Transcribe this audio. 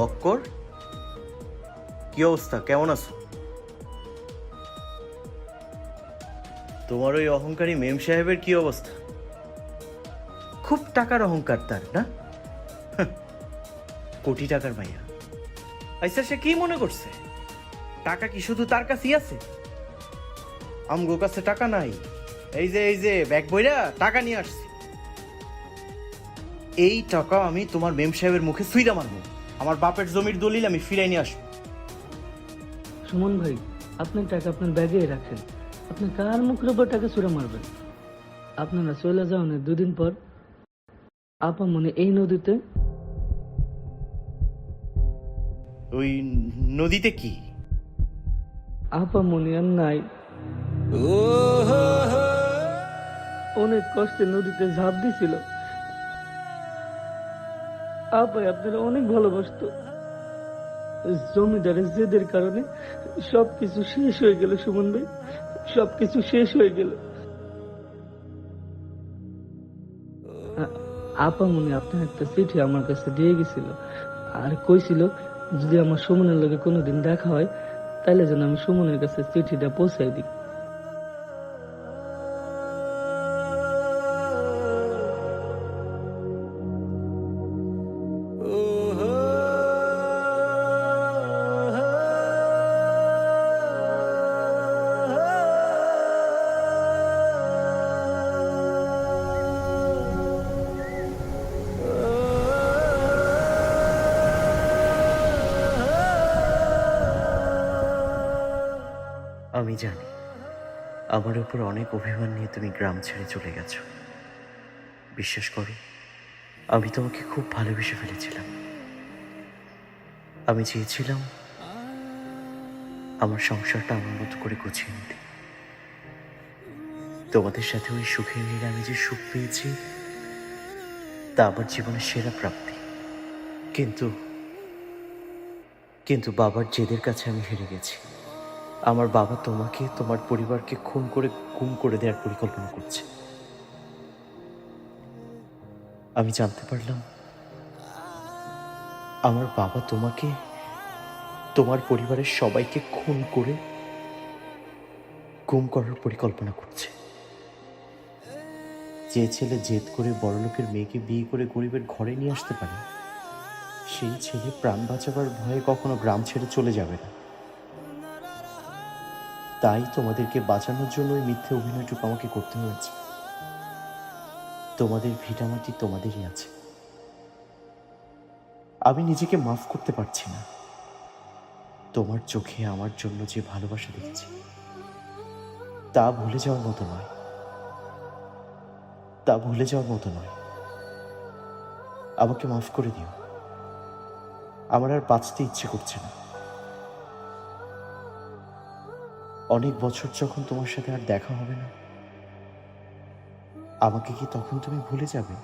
বক্কর? কি অবস্থা? কেমন আছো? তোমার ওই অহংকারী মেম সাহেবের কি অবস্থা? খুব টাকার অহংকার তার না? হাহ, কোটি টাকার মাইয়া। আচ্ছা সে কি মনে করছে? টাকা কি শুধু তার কাছেই আছে? আমগো কাছে টাকা নাই। এই যে এই যে ব্যাগ বইরা টাকা নিয়ে আসছি। এই টাকা আমি তোমার মেম সাহেবের মুখে সুইরা মারবো। আমার বাপের জমির দলিল আমি ফিরাই নিয়ে আসব। সুমন ভাই আপনার টাকা আপনার ব্যাগে রাখেন। আপনি কার মুখের উপর টাকা ছুড়ে মারবেন? আপনারা চলে যাওয়ার দুদিন পর। আপা মনে এই নদীতে? ওই নদীতে কি? আপা মনে আর নাই। অনেক কষ্টে নদীতে ঝাঁপ দিছিল। আপাই আপনারা অনেক ভালোবাসতো। জমিদারের জেদের কারণে সবকিছু শেষ হয়ে গেল সুমন ভাই। সবকিছু শেষ হয়ে গেল। আপা মনে আপনার একটা চিঠি আমার কাছে দিয়ে গেছিল। আর কইছিল, যদি আমার সুমনের লগে কোনোদিন দেখা হয় তাহলে যেন আমি সুমনের কাছে চিঠিটা পৌঁছাই দিই। আমি জানি, আমার উপর অনেক অভিমান নিয়ে তুমি গ্রাম ছেড়ে চলে গেছো। বিশ্বাস করো, আমি তোমাকে খুব ভালোবেসে ফেলেছিলাম। আমি চেয়েছিলাম আমার সংসারটা আমার মতো করে গুছিয়ে নিতে। তোমাদের সাথে ওই সুখের নিয়ে আমি যে সুখ পেয়েছি, তা আমার জীবনের সেরা প্রাপ্তি। কিন্তু কিন্তু বাবার জেদের কাছে আমি হেরে গেছি। আমার বাবা তোমাকে, তোমার পরিবারকে খুন করে গুম করে দেওয়ার পরিকল্পনা করছে। আমি জানতে পারলাম, আমার বাবা তোমাকে, তোমার পরিবারের সবাইকে খুন করে গুম করার পরিকল্পনা করছে। যে ছেলে জেদ করে বড়লোকের মেয়েকে বিয়ে করে গরিবের ঘরে নিয়ে আসতে পারে, সেই ছেলে প্রাণ বাঁচাবার ভয়ে কখনো গ্রাম ছেড়ে চলে যাবে না। তাই তোমাদেরকে বাঁচানোর জন্য ওই মিথ্যে অভিনয়টুকু আমাকে করতে হয়েছে। তোমাদের ভিটামাটি তোমাদেরই আছে। আমি নিজেকে মাফ করতে পারছি না। তোমার চোখে আমার জন্য যে ভালোবাসা দেখেছি, তা ভুলে যাওয়ার মতো নয়। তা ভুলে যাওয়ার মতো নয়। আমাকে মাফ করে দিও। আমার আর বাঁচতে ইচ্ছে করছে না। অনেক বছর যখন তোমার সাথে আর দেখা হবে না, আমাকে কি তখন তুমি ভুলে যাবে?